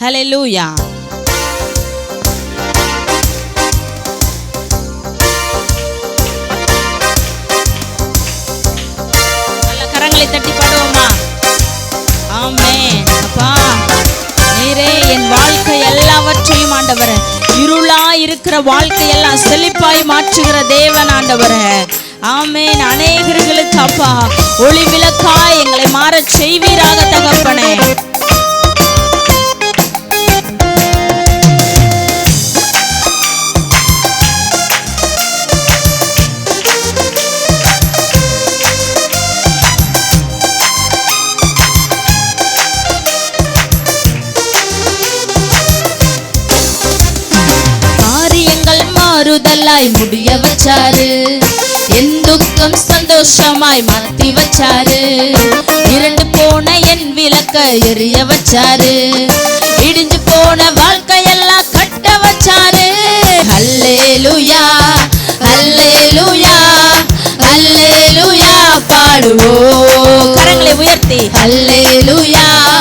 Hallelujah நல்ல கரங்களை தட்டி பாடுவோமா? ஆமே அப்பா நீரே என் வாழ்க்கை எல்லாவற்றையும் ஆண்டவர் இருளா இருக்கிற வாழ்க்கையெல்லாம் செழிப்பாய் மாற்றுகிற தேவன் ஆண்டவர. ஆமேன். அநேகர்களுக்கு அப்பா ஒளி விளக்காய் எங்களை மாறச் செய்வீராக தகப்பனே. மாறுதலாய் முடிய வச்சாரு. என் துக்கம் சந்தோஷமாய் மாத்தி வச்சாரு. இரண்டு போன என் விளக்க எரிய வச்சாரு. இடிஞ்சு போன வாழ்க்கையெல்லாம் கட்ட வச்சாரு. ஹல்லேலூயா ஹல்லேலூயா ஹல்லேலூயா பாடுவோம். கரங்களை உயர்த்தி. ஹல்லேலூயா ஹல்லேலூயா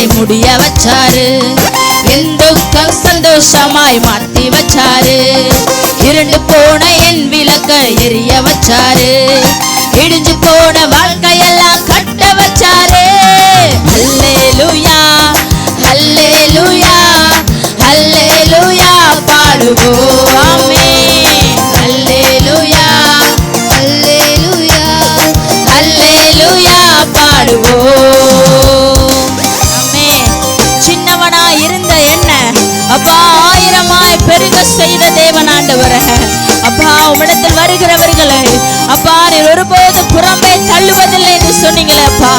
மாறுதலாய் முடிய வச்சாரு. என் துக்கம் சந்தோஷமாய் மாத்தி வச்சாரு. இரண்டு போன என் விளக்க எரிய வச்சாரு. இடிஞ்சு போன வாழ்க்கையெல்லாம் கட்ட வச்சாரு. அல்லே லூயா அல்லே லூயா அல்லே லூயா பாடுவோம். உம்மிடத்தில் வருகிறவர்களை அப்பா நீர் ஒருபோது புறம்பே தள்ளுவதில்லை என்று சொன்னீங்களே அப்பா.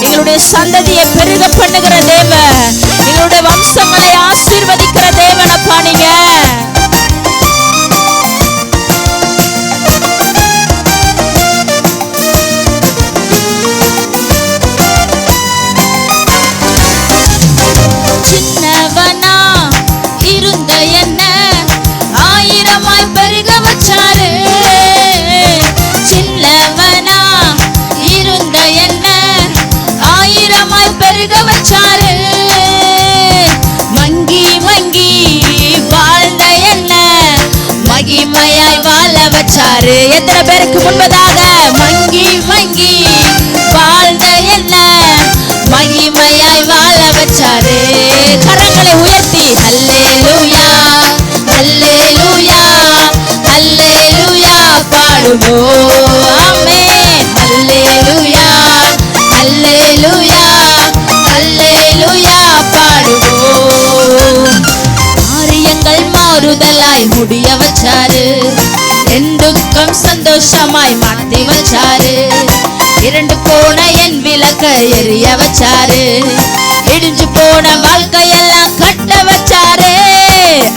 எங்களுடைய சந்ததியை பெருக பண்ணுகிற தேவ எங்களுடைய வம்சங்களை ஆசை பெருக வச்சாரு. மங்கி மங்கி வாழ்ந்த என்ன? மகிமையாய் வாழ வச்சாரு. எத்தனை பேருக்கு முன்பதாக மங்கி மங்கி வாழ்ந்த என்ன? மகிமையாய் வாழ வச்சாரு. கரங்களை உயர்த்தி அல்லே லூயா அல்லே லூயா அல்லே லூயா பாடுவோம். மாறுதலாய் முடிய வச்சாரு. ரெண்டுக்கும் சந்தோஷமாய் மாத்தி வச்சாரு. இரண்டு போன என் விளக்க எரிய வச்சாரு. இடிஞ்சு போன வாழ்க்கையெல்லாம் கட்ட வச்சாரு.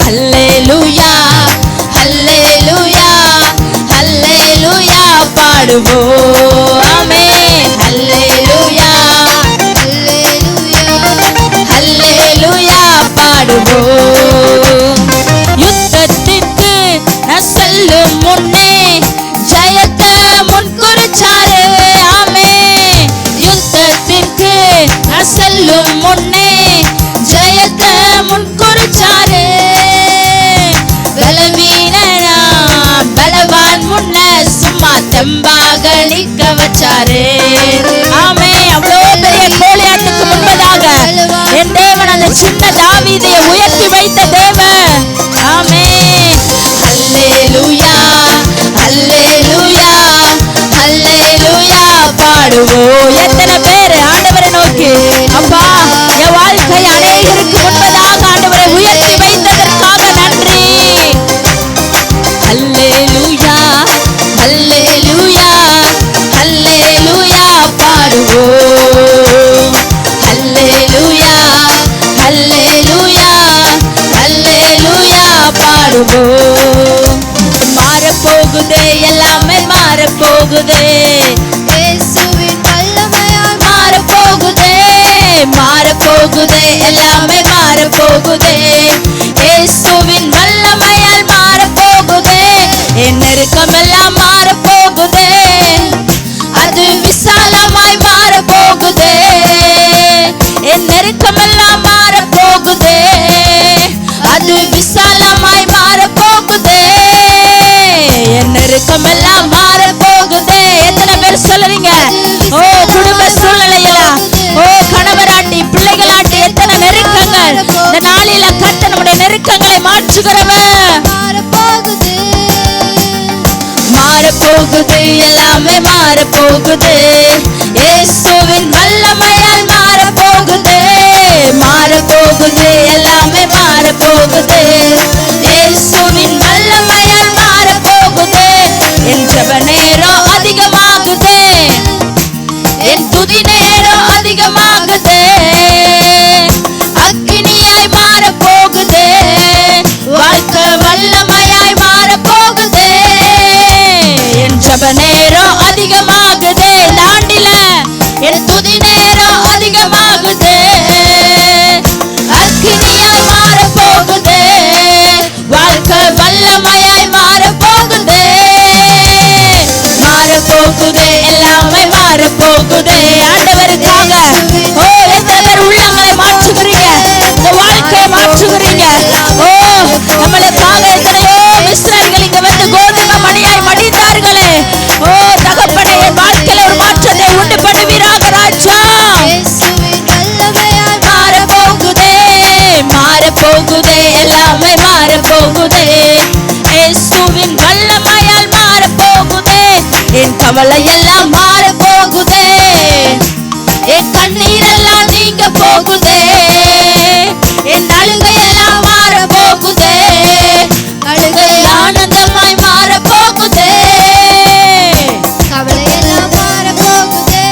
அல்லேலூயா அல்லேலூயா அல்லேலூயா பாடுவோம். அல்லே லூயா அல்லேலூயா அல்லேலூயா பாடுவோம். செம்பாக தெம்பாக நிக்க வச்சாரு. மாறுமோ? மாறப்போகுதே எல்லாமே மாறப்போகுதே. இயேசுவின் வல்லமையால் மாறப்போகுதே மாறப்போகுதே எல்லாமே மாறப்போகுதே. இயேசுவின் வல்லமையால் மாறப்போகுதே. என் நெருக்கம் எல்லாம் மாறப்போகுது. ஏசு கவலை எல்லாம் மாற போகுதே. என் கண்ணீரெல்லாம் நீங்க போகுதே. என் அழுகையெல்லாம் மாற போகுதே. அழுகை ஆனந்தமாய் மாற போகுதே. கவலையெல்லாம் மாற போகுதே.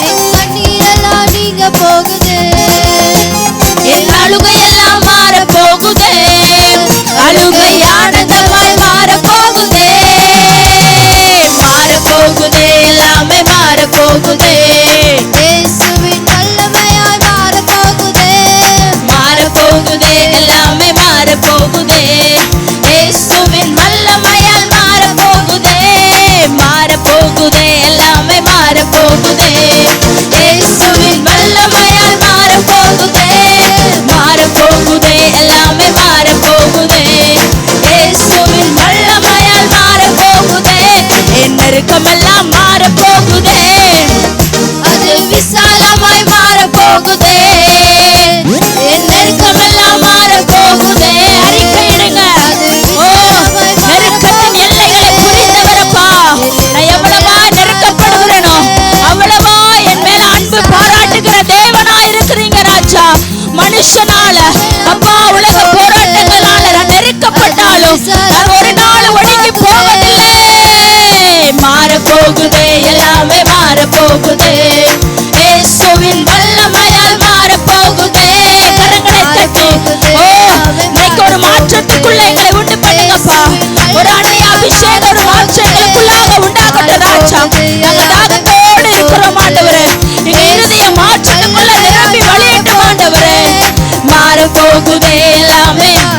என் கண்ணீரெல்லாம் நீங்க போகுதே. என் அழுகையெல்லாம் போகுதே. நெருக்கமெல்லாம் மாற போகுதே. அறிக்கையிடுங்க ஓ நெருக்கத்தின் எல்லைகளை புரிந்தவரப்பா. நான் எவ்வளவா நெருக்கப்படுகிறேனோ அவ்வளவா என் மேல அன்பு பாராட்டுகிற தேவனா இருக்கிறீங்க ராஜா. மனுஷனால அப்பா உலக போராட்டங்களால நான் ஒரு நாள் ஒழுங்கி போவதில்லை. மாற போகுதே எல்லாமே மாற போகுது. le coco de l'armée.